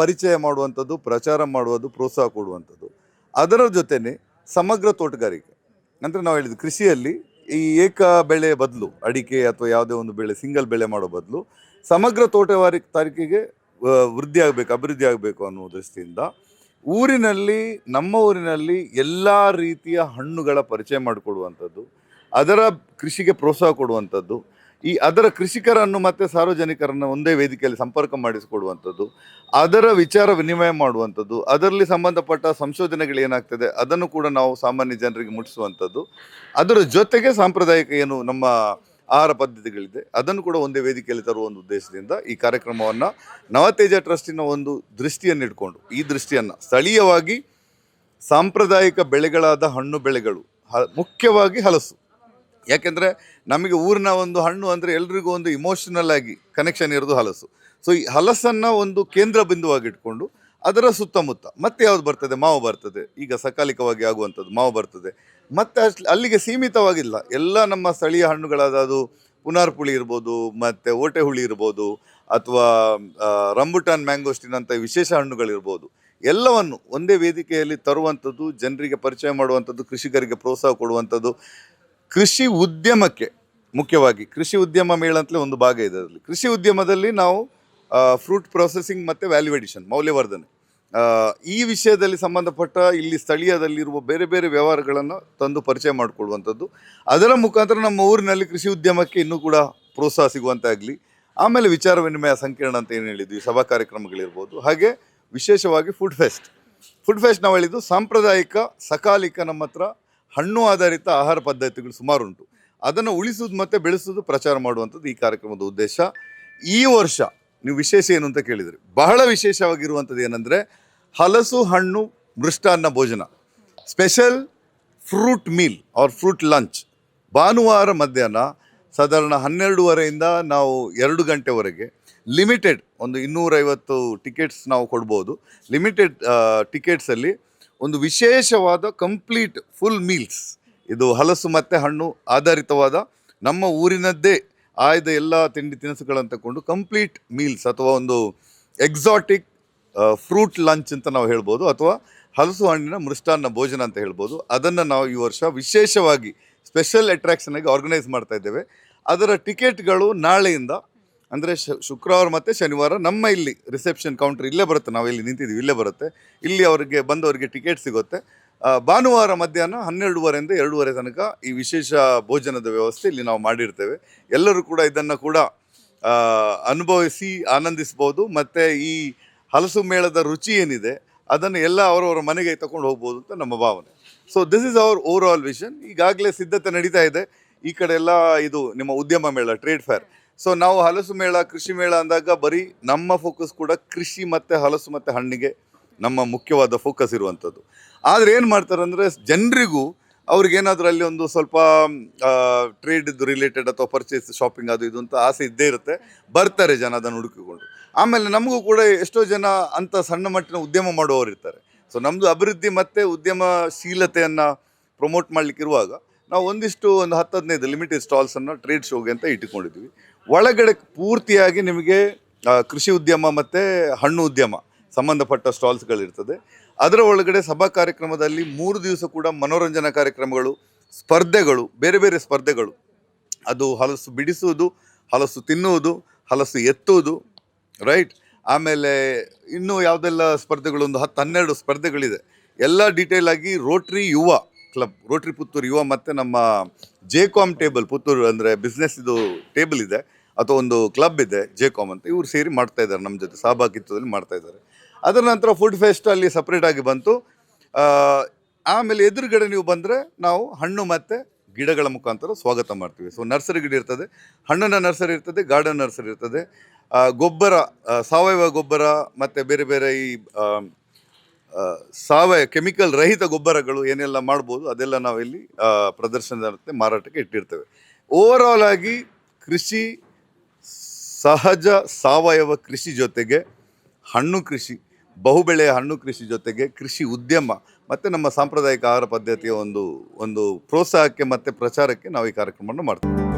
ಪರಿಚಯ ಮಾಡುವಂಥದ್ದು, ಪ್ರಚಾರ ಮಾಡುವುದು, ಪ್ರೋತ್ಸಾಹ ಕೊಡುವಂಥದ್ದು. ಅದರ ಜೊತೆನೆ ಸಮಗ್ರ ತೋಟಗಾರಿಕೆ. ಅಂದರೆ ನಾವು ಹೇಳಿದ್ದು ಕೃಷಿಯಲ್ಲಿ ಈ ಏಕ ಬೆಳೆ ಬದಲು, ಅಡಿಕೆ ಅಥವಾ ಯಾವುದೇ ಒಂದು ಬೆಳೆ, ಸಿಂಗಲ್ ಬೆಳೆ ಮಾಡೋ ಬದಲು ಸಮಗ್ರ ತೋಟಗಾರಿಕೆ ವೃದ್ಧಿ ಆಗಬೇಕು ಅಭಿವೃದ್ಧಿ ಆಗಬೇಕು ಅನ್ನೋ ದೃಷ್ಟಿಯಿಂದ ಊರಿನಲ್ಲಿ, ನಮ್ಮ ಊರಿನಲ್ಲಿ ಎಲ್ಲ ರೀತಿಯ ಹಣ್ಣುಗಳ ಪರಿಚಯ ಮಾಡಿಕೊಡುವಂಥದ್ದು, ಅದರ ಕೃಷಿಗೆ ಪ್ರೋತ್ಸಾಹ ಕೊಡುವಂಥದ್ದು, ಈ ಅದರ ಕೃಷಿಕರನ್ನು ಮತ್ತು ಸಾರ್ವಜನಿಕರನ್ನು ಒಂದೇ ವೇದಿಕೆಯಲ್ಲಿ ಸಂಪರ್ಕ ಮಾಡಿಸಿಕೊಡುವಂಥದ್ದು, ಅದರ ವಿಚಾರ ವಿನಿಮಯ ಮಾಡುವಂಥದ್ದು, ಅದರಲ್ಲಿ ಸಂಬಂಧಪಟ್ಟ ಸಂಶೋಧನೆಗಳು ಏನಾಗ್ತದೆ, ಅದನ್ನು ಕೂಡ ನಾವು ಸಾಮಾನ್ಯ ಜನರಿಗೆ ಮುಟ್ಟಿಸುವಂಥದ್ದು, ಅದರ ಜೊತೆಗೆ ಸಾಂಪ್ರದಾಯಿಕ ಏನು ನಮ್ಮ ಆಹಾರ ಪದ್ಧತಿಗಳಿದೆ. ಅದನ್ನು ಕೂಡ ಒಂದೇ ವೇದಿಕೆಯಲ್ಲಿ ತರುವ ಒಂದು ಉದ್ದೇಶದಿಂದ ಈ ಕಾರ್ಯಕ್ರಮವನ್ನು ನವತೇಜ ಟ್ರಸ್ಟಿನ ಒಂದು ದೃಷ್ಟಿಯನ್ನು ಇಟ್ಕೊಂಡು, ಈ ದೃಷ್ಟಿಯನ್ನು ಸ್ಥಳೀಯವಾಗಿ ಸಾಂಪ್ರದಾಯಿಕ ಬೆಳೆಗಳಾದ ಹಣ್ಣು ಬೆಳೆಗಳು, ಹ, ಮುಖ್ಯವಾಗಿ ಹಲಸು. ಯಾಕೆಂದರೆ ನಮಗೆ ಊರಿನ ಒಂದು ಹಣ್ಣು ಅಂದರೆ ಎಲ್ರಿಗೂ ಒಂದು ಇಮೋಷನಲ್ ಆಗಿ ಕನೆಕ್ಷನ್ ಇರೋದು ಹಲಸು. ಸೊ ಈ ಹಲಸನ್ನು ಒಂದು ಕೇಂದ್ರ ಬಿಂದುವಾಗಿ ಇಟ್ಕೊಂಡು ಅದರ ಸುತ್ತಮುತ್ತ ಮತ್ತೆ ಯಾವುದು ಬರ್ತದೆ? ಮಾವು ಬರ್ತದೆ. ಈಗ ಸಕಾಲಿಕವಾಗಿ ಆಗುವಂಥದ್ದು ಮಾವು ಬರ್ತದೆ. ಮತ್ತೆ ಅಷ್ಟು ಅಲ್ಲಿಗೆ ಸೀಮಿತವಾಗಿಲ್ಲ. ಎಲ್ಲ ನಮ್ಮ ಸ್ಥಳೀಯ ಹಣ್ಣುಗಳಾದ ಅದು ಪುನಾರ್ ಪುಳಿ ಇರ್ಬೋದು, ಮತ್ತು ಓಟೆ ಹುಳಿ ಇರ್ಬೋದು, ಅಥವಾ ರಂಬುಟಾನ್ ಮ್ಯಾಂಗೋಸ್ಟಿನ್ ಅಂತ ವಿಶೇಷ ಹಣ್ಣುಗಳಿರ್ಬೋದು. ಎಲ್ಲವನ್ನು ಒಂದೇ ವೇದಿಕೆಯಲ್ಲಿ ತರುವಂಥದ್ದು, ಜನರಿಗೆ ಪರಿಚಯ ಮಾಡುವಂಥದ್ದು, ಕೃಷಿಕರಿಗೆ ಪ್ರೋತ್ಸಾಹ ಕೊಡುವಂಥದ್ದು. ಕೃಷಿ ಉದ್ಯಮಕ್ಕೆ ಮುಖ್ಯವಾಗಿ, ಕೃಷಿ ಉದ್ಯಮ ಮೇಳ ಅಂತಲೇ ಒಂದು ಭಾಗ ಇದೆ ಅದರಲ್ಲಿ. ಕೃಷಿ ಉದ್ಯಮದಲ್ಲಿ ನಾವು ಫ್ರೂಟ್ ಪ್ರೊಸೆಸಿಂಗ್ ಮತ್ತು ವ್ಯಾಲ್ಯೂ ಎಡಿಷನ್ ಮೌಲ್ಯವರ್ಧನೆ. ಈ ವಿಷಯದಲ್ಲಿ ಸಂಬಂಧಪಟ್ಟ ಇಲ್ಲಿ ಸ್ಥಳೀಯದಲ್ಲಿರುವ ಬೇರೆ ಬೇರೆ ವ್ಯವಹಾರಗಳನ್ನು ತಂದು ಪರಿಚಯ ಮಾಡಿಕೊಳ್ಳುವಂಥದ್ದು. ಅದರ ಮುಖಾಂತರ ನಮ್ಮ ಊರಿನಲ್ಲಿ ಕೃಷಿ ಉದ್ಯಮಕ್ಕೆ ಇನ್ನೂ ಕೂಡ ಪ್ರೋತ್ಸಾಹ ಸಿಗುವಂತಾಗಲಿ ಆಮೇಲೆ ವಿಚಾರ ವಿನಿಮಯ ಸಂಕೀರ್ಣ ಅಂತ ಏನು ಹೇಳಿದ್ವಿ, ಸಭಾ ಕಾರ್ಯಕ್ರಮಗಳಿರ್ಬೋದು. ಹಾಗೆ ವಿಶೇಷವಾಗಿ ಫುಡ್ ಫೆಸ್ಟ್ ಫುಡ್ ಫೆಸ್ಟ್ ನಾವು ಹೇಳಿದ್ದು ಸಾಂಪ್ರದಾಯಿಕ, ಸಕಾಲಿಕ ನಮ್ಮ ಹತ್ರ ಹಣ್ಣು ಆಧಾರಿತ ಆಹಾರ ಪದ್ಧತಿಗಳು ಸುಮಾರು ಉಂಟು ಅದನ್ನು ಉಳಿಸೋದು ಮತ್ತು ಬೆಳೆಸೋದು ಪ್ರಚಾರ ಮಾಡುವಂಥದ್ದು ಈ ಕಾರ್ಯಕ್ರಮದ ಉದ್ದೇಶ. ಈ ವರ್ಷ ನೀವು ವಿಶೇಷ ಏನು ಅಂತ ಕೇಳಿದ್ರಿ, ಬಹಳ ವಿಶೇಷವಾಗಿರುವಂಥದ್ದು ಏನಂದರೆ ಹಲಸು ಹಣ್ಣು ಮೃಷ್ಟಾನ್ನ ಭೋಜನ. Special fruit meal or fruit lunch ಭಾನುವಾರ ಮಧ್ಯಾಹ್ನ ಸಾಧಾರಣ ಹನ್ನೆರಡೂವರೆಯಿಂದ ನಾವು ಎರಡು ಗಂಟೆವರೆಗೆ ಲಿಮಿಟೆಡ್ ಒಂದು ಇನ್ನೂರೈವತ್ತು ಟಿಕೆಟ್ಸ್ ನಾವು ಕೊಡ್ಬೋದು. ಲಿಮಿಟೆಡ್ ಟಿಕೆಟ್ಸಲ್ಲಿ ಒಂದು ವಿಶೇಷವಾದ ಕಂಪ್ಲೀಟ್ ಫುಲ್ ಮೀಲ್ಸ್ ಇದು ಹಲಸು ಮತ್ತು ಹಣ್ಣು ಆಧಾರಿತವಾದ ನಮ್ಮ ಊರಿನದ್ದೇ ಆಯ್ದ ಎಲ್ಲ ತಿಂಡಿ ತಿನಿಸುಗಳನ್ನು ತಗೊಂಡು ಕಂಪ್ಲೀಟ್ ಮೀಲ್ಸ್ ಅಥವಾ ಒಂದು ಎಕ್ಸಾಟಿಕ್ ಫ್ರೂಟ್ ಲಂಚ್ ಅಂತ ನಾವು ಹೇಳ್ಬೋದು ಅಥವಾ ಹಲಸು ಹಣ್ಣಿನ ಮೃಷ್ಟಾನ್ನ ಭೋಜನ ಅಂತ ಹೇಳ್ಬೋದು. ಅದನ್ನು ನಾವು ಈ ವರ್ಷ ವಿಶೇಷವಾಗಿ ಸ್ಪೆಷಲ್ ಅಟ್ರಾಕ್ಷನ್ ಆಗಿ ಆರ್ಗನೈಸ್ ಮಾಡ್ತಾ ಇದ್ದೇವೆ. ಅದರ ಟಿಕೆಟ್ಗಳು ನಾಳೆಯಿಂದ ಅಂದರೆ ಶುಕ್ರವಾರ ಮತ್ತು ಶನಿವಾರ ನಮ್ಮ ಇಲ್ಲಿ ರಿಸೆಪ್ಷನ್ ಕೌಂಟರ್ ಇಲ್ಲೇ ಬರುತ್ತೆ. ನಾವು ಇಲ್ಲಿ ನಿಂತಿದ್ದೀವಿ, ಇಲ್ಲೇ ಬರುತ್ತೆ. ಇಲ್ಲಿ ಅವರಿಗೆ ಬಂದವರಿಗೆ ಟಿಕೆಟ್ ಸಿಗುತ್ತೆ. ಭಾನುವಾರ ಮಧ್ಯಾಹ್ನ ಹನ್ನೆರಡುವರೆಯಿಂದ ಎರಡೂವರೆ ತನಕ ಈ ವಿಶೇಷ ಭೋಜನದ ವ್ಯವಸ್ಥೆ ಇಲ್ಲಿ ನಾವು ಮಾಡಿರ್ತೇವೆ. ಎಲ್ಲರೂ ಕೂಡ ಇದನ್ನು ಕೂಡ ಅನುಭವಿಸಿ ಆನಂದಿಸ್ಬೋದು ಮತ್ತು ಈ ಹಲಸು ಮೇಳದ ರುಚಿ ಏನಿದೆ, ಅದನ್ನು ಎಲ್ಲ ಅವರವರ ಮನೆಗೆ ತಗೊಂಡು ಹೋಗ್ಬೋದು ಅಂತ ನಮ್ಮ ಭಾವನೆ. So this is our over all vision ಈಗಾಗಲೇ ಸಿದ್ಧತೆ ನಡೀತಾ ಇದೆ. ಈ ಕಡೆ ಎಲ್ಲ ಇದು ನಿಮ್ಮ ಉದ್ಯಮ ಮೇಳ ಟ್ರೇಡ್ ಫೇರ್ ಸೊ ನಾವು ಹಲಸು ಮೇಳ, ಕೃಷಿ ಮೇಳ ಅಂದಾಗ ಬರೀ ನಮ್ಮ ಫೋಕಸ್ ಕೂಡ ಕೃಷಿ ಮತ್ತು ಹಲಸು ಮತ್ತು ಹಣ್ಣಿಗೆ ನಮ್ಮ ಮುಖ್ಯವಾದ ಫೋಕಸ್ ಇರುವಂಥದ್ದು. ಆದರೆ ಏನು ಮಾಡ್ತಾರೆ ಅಂದರೆ ಜನರಿಗೂ ಅವ್ರಿಗೇನಾದರೂ ಅಲ್ಲಿ ಒಂದು ಸ್ವಲ್ಪ ಟ್ರೇಡ್ ಇದು ರಿಲೇಟೆಡ್ ಅಥವಾ ಪರ್ಚೇಸ್ ಶಾಪಿಂಗ್ ಅದು ಇದು ಅಂತ ಆಸೆ ಇದ್ದೇ ಇರುತ್ತೆ. ಬರ್ತಾರೆ ಜನ ಅದನ್ನು ಹುಡುಕಿಕೊಂಡು. ಆಮೇಲೆ ನಮಗೂ ಕೂಡ ಎಷ್ಟೋ ಜನ ಅಂಥ ಸಣ್ಣ ಮಟ್ಟಿನ ಉದ್ಯಮ ಮಾಡುವವರು ಇರ್ತಾರೆ. ಸೊ ನಮ್ಮದು ಅಭಿವೃದ್ಧಿ ಮತ್ತು ಉದ್ಯಮಶೀಲತೆಯನ್ನು ಪ್ರಮೋಟ್ ಮಾಡ್ಲಿಕ್ಕೆ ಇರುವಾಗ ನಾವು ಒಂದಿಷ್ಟು ಒಂದು ಹತ್ತು ಹದಿನೈದು ಲಿಮಿಟೆಡ್ ಸ್ಟಾಲ್ಸನ್ನು ಟ್ರೇಡ್ ಶೋಗೆ ಅಂತ ಇಟ್ಟುಕೊಂಡಿದ್ವಿ ಒಳಗಡೆ ಪೂರ್ತಿಯಾಗಿ ನಿಮಗೆ ಕೃಷಿ ಉದ್ಯಮ ಮತ್ತು ಹಣ್ಣು ಉದ್ಯಮ ಸಂಬಂಧಪಟ್ಟ ಸ್ಟಾಲ್ಸ್ಗಳಿರ್ತದೆ ಅದರ ಒಳಗಡೆ ಸಭಾ ಕಾರ್ಯಕ್ರಮದಲ್ಲಿ ಮೂರು ದಿವಸ ಕೂಡ ಮನೋರಂಜನಾ ಕಾರ್ಯಕ್ರಮಗಳು, ಸ್ಪರ್ಧೆಗಳು, ಬೇರೆ ಬೇರೆ ಸ್ಪರ್ಧೆಗಳು. ಅದು ಹಲಸು ಬಿಡಿಸುವುದು, ಹಲಸು ತಿನ್ನುವುದು, ಹಲಸು ಎತ್ತುವುದು ರೈಟ್ ಆಮೇಲೆ ಇನ್ನೂ ಯಾವುದೆಲ್ಲ ಸ್ಪರ್ಧೆಗಳು, ಒಂದು ಹತ್ತು, ಹನ್ನೆರಡು ಸ್ಪರ್ಧೆಗಳಿದೆ. ಎಲ್ಲ ಡೀಟೇಲ್ ಆಗಿ ರೋಟ್ರಿ ಯುವ ಕ್ಲಬ್ ರೋಟ್ರಿ ಪುತ್ತೂರು ಯುವ ಮತ್ತು ನಮ್ಮ ಜೆ ಕಾಮ್ ಟೇಬಲ್ ಪುತ್ತೂರು ಅಂದರೆ ಬಿಸ್ನೆಸ್ ಇದು ಟೇಬಲ್ ಇದೆ. ಅಥವಾ ಒಂದು ಕ್ಲಬ್ ಇದೆ ಜೆ ಕಾಮ್ ಅಂತ, ಇವರು ಸೇರಿ ಮಾಡ್ತಾ ಇದ್ದಾರೆ, ನಮ್ಮ ಜೊತೆ ಸಹಭಾಗಿತ್ವದಲ್ಲಿ ಮಾಡ್ತಾ ಇದ್ದಾರೆ. ಅದರ ನಂತರ ಫುಡ್ ಫೆಸ್ಟ್ ಅಲ್ಲಿ ಸಪ್ರೇಟಾಗಿ ಬಂತು. ಆಮೇಲೆ ಎದುರುಗಡೆ ನೀವು ಬಂದರೆ ನಾವು ಹಣ್ಣು ಮತ್ತು ಗಿಡಗಳ ಮುಖಾಂತರ ಸ್ವಾಗತ ಮಾಡ್ತೀವಿ. ಸೊ ನರ್ಸರಿ ಗಿಡ ಇರ್ತದೆ. ಹಣ್ಣಿನ ನರ್ಸರಿ ಇರ್ತದೆ ಗಾರ್ಡನ್ ನರ್ಸರಿ ಇರ್ತದೆ. ಗೊಬ್ಬರ ಸಾವಯವ ಗೊಬ್ಬರ ಮತ್ತು ಬೇರೆ ಬೇರೆ ಈ ಸಾವಯವ ಕೆಮಿಕಲ್ ರಹಿತ ಗೊಬ್ಬರಗಳು ಏನೆಲ್ಲ ಮಾಡ್ಬೋದು ಅದೆಲ್ಲ ನಾವಿಲ್ಲಿ ಪ್ರದರ್ಶನದ ಮಾರಾಟಕ್ಕೆ ಇಟ್ಟಿರ್ತೇವೆ. ಓವರ್ ಆಲ್ ಆಗಿ ಕೃಷಿ ಸಹಜ ಸಾವಯವ ಕೃಷಿ ಜೊತೆಗೆ ಹಣ್ಣು ಕೃಷಿ ಬಹುಬೆಳೆಯ ಹಣ್ಣು ಕೃಷಿ ಜೊತೆಗೆ ಕೃಷಿ ಉದ್ಯಮ ಮತ್ತು ನಮ್ಮ ಸಾಂಪ್ರದಾಯಿಕ ಆಹಾರ ಪದ್ಧತಿಯ ಒಂದು ಒಂದು ಪ್ರೋತ್ಸಾಹಕ್ಕೆ ಮತ್ತು ಪ್ರಚಾರಕ್ಕೆ ನಾವು ಈ ಕಾರ್ಯಕ್ರಮವನ್ನು ಮಾಡ್ತೀವಿ.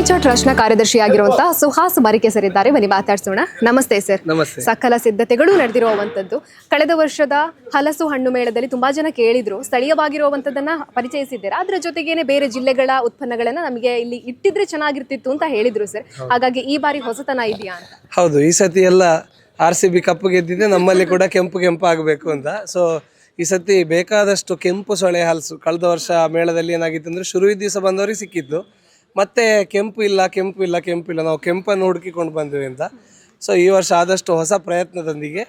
ನೇಚರ್ ಟ್ರಸ್ಟ್ನ ಕಾರ್ಯದರ್ಶಿಯಾಗಿರುವಂತಹ ಸುಹಾಸ್ ಮರಿಕೆ ಸರ್ ಇದ್ದಾರೆ ಬನ್ನಿ ಮಾತಾಡ್ಸೋಣ. ನಮಸ್ತೆ ಸರ್. ನಮಸ್ತೆ. ಸಕಲ ಸಿದ್ಧತೆಗಳು ನಡೆದಿರುವಂತದ್ದು ಕಳೆದ ವರ್ಷದ ಹಲಸು ಹಣ್ಣು ಮೇಳದಲ್ಲಿ ತುಂಬಾ ಜನ ಕೇಳಿದ್ರು. ಸ್ಥಳೀಯವಾಗಿರುವಂತದನ್ನ ಪರಿಚಯಿಸಿದ್ದೀರಾ. ಅದರ ಜೊತೆಗೇನೆ ಬೇರೆ ಜಿಲ್ಲೆಗಳ ಉತ್ಪನ್ನಗಳನ್ನ ನಮಗೆ ಇಲ್ಲಿ ಇಟ್ಟಿದ್ರೆ ಚೆನ್ನಾಗಿರ್ತಿತ್ತು ಅಂತ ಹೇಳಿದ್ರು ಸರ್. ಹಾಗಾಗಿ ಈ ಬಾರಿ ಹೊಸತನ ಇದೆಯಾ ಅಂತ. ಹೌದು ಈ ಸತಿ ಎಲ್ಲ ಆರ್ ಸಿ ಬಿ ಕಪ್ಪು ಗೆದ್ದಿದೆ ನಮ್ಮಲ್ಲಿ ಕೂಡ ಕೆಂಪು ಕೆಂಪು ಆಗಬೇಕು ಅಂತ. ಸೊ ಈ ಸತಿ ಬೇಕಾದಷ್ಟು ಕೆಂಪು ಸೊಳೆ ಹಲಸು. ಕಳೆದ ವರ್ಷ ಮೇಳದಲ್ಲಿ ಏನಾಗಿತ್ತು ಅಂದರೆ ಶುರುವಿನ ದಿವಸ ಬಂದವರಿಗೆ ಸಿಕ್ಕಿತ್ತು ಮತ್ತೆ ಕೆಂಪು ಇಲ್ಲ ಕೆಂಪು ಇಲ್ಲ ಕೆಂಪು ಇಲ್ಲ. ನಾವು ಕೆಂಪನ್ನು ಹುಡುಕಿಕೊಂಡು ಬಂದ್ವಿ ಅಂತ. ಸೊ ಈ ವರ್ಷ ಆದಷ್ಟು ಹೊಸ ಪ್ರಯತ್ನದೊಂದಿಗೆ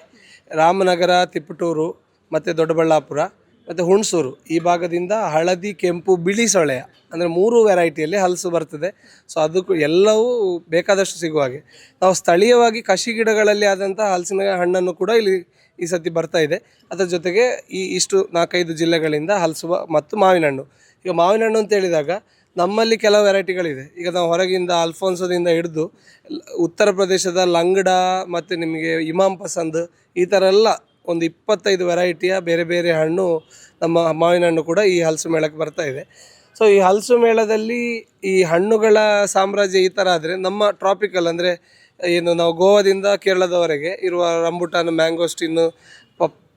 ರಾಮನಗರ ತಿಪ್ಪಟೂರು ಮತ್ತು ದೊಡ್ಡಬಳ್ಳಾಪುರ, ಮತ್ತು ಹುಣಸೂರು ಈ ಭಾಗದಿಂದ ಹಳದಿ, ಕೆಂಪು, ಬಿಳಿ ಸೊಳೆಯ ಅಂದರೆ ಮೂರು ವೆರೈಟಿಯಲ್ಲಿ ಹಲಸು ಬರ್ತದೆ. ಸೊ ಅದಕ್ಕೂ ಎಲ್ಲವೂ ಬೇಕಾದಷ್ಟು ಸಿಗುವ ಹಾಗೆ. ನಾವು ಸ್ಥಳೀಯವಾಗಿ ಕಸಿ ಗಿಡಗಳಲ್ಲಿ ಆದಂಥ ಹಲಸಿನ ಹಣ್ಣನ್ನು ಕೂಡ ಇಲ್ಲಿ ಈ ಸತಿ ಬರ್ತಾ ಇದೆ. ಅದರ ಜೊತೆಗೆ ಈ ಇಷ್ಟು ನಾಲ್ಕೈದು ಜಿಲ್ಲೆಗಳಿಂದ ಹಲಸು ಮತ್ತು ಮಾವಿನ ಹಣ್ಣು. ಈಗ ಮಾವಿನ ಹಣ್ಣು ಅಂತ ಹೇಳಿದಾಗ ನಮ್ಮಲ್ಲಿ ಕೆಲವು ವೆರೈಟಿಗಳಿದೆ. ಈಗ ನಾವು ಹೊರಗಿಂದ ಅಲ್ಫೋನ್ಸೋದಿಂದ ಹಿಡಿದು ಉತ್ತರ ಪ್ರದೇಶದ ಲಂಗಡ ಮತ್ತು ನಿಮಗೆ ಇಮಾಮ್ ಪಸಂದ್ ಈ ಥರ ಎಲ್ಲ ಒಂದು ಇಪ್ಪತ್ತೈದು ವೆರೈಟಿಯ ಬೇರೆ ಬೇರೆ ಹಣ್ಣು ನಮ್ಮ ಮಾವಿನ ಹಣ್ಣು ಕೂಡ ಈ ಹಲಸು ಮೇಳಕ್ಕೆ ಬರ್ತಾ ಇದೆ. ಸೊ ಈ ಹಲಸು ಮೇಳದಲ್ಲಿ ಈ ಹಣ್ಣುಗಳ ಸಾಮ್ರಾಜ್ಯ ಈ ಥರ ಆದರೆ ನಮ್ಮ ಟ್ರಾಪಿಕಲ್ ಅಂದರೆ ಏನು ನಾವು ಗೋವಾದಿಂದ ಕೇರಳದವರೆಗೆ ಇರುವ ರಂಬುಟಾನ್ ಮ್ಯಾಂಗೋಸ್ಟಿನ್ನು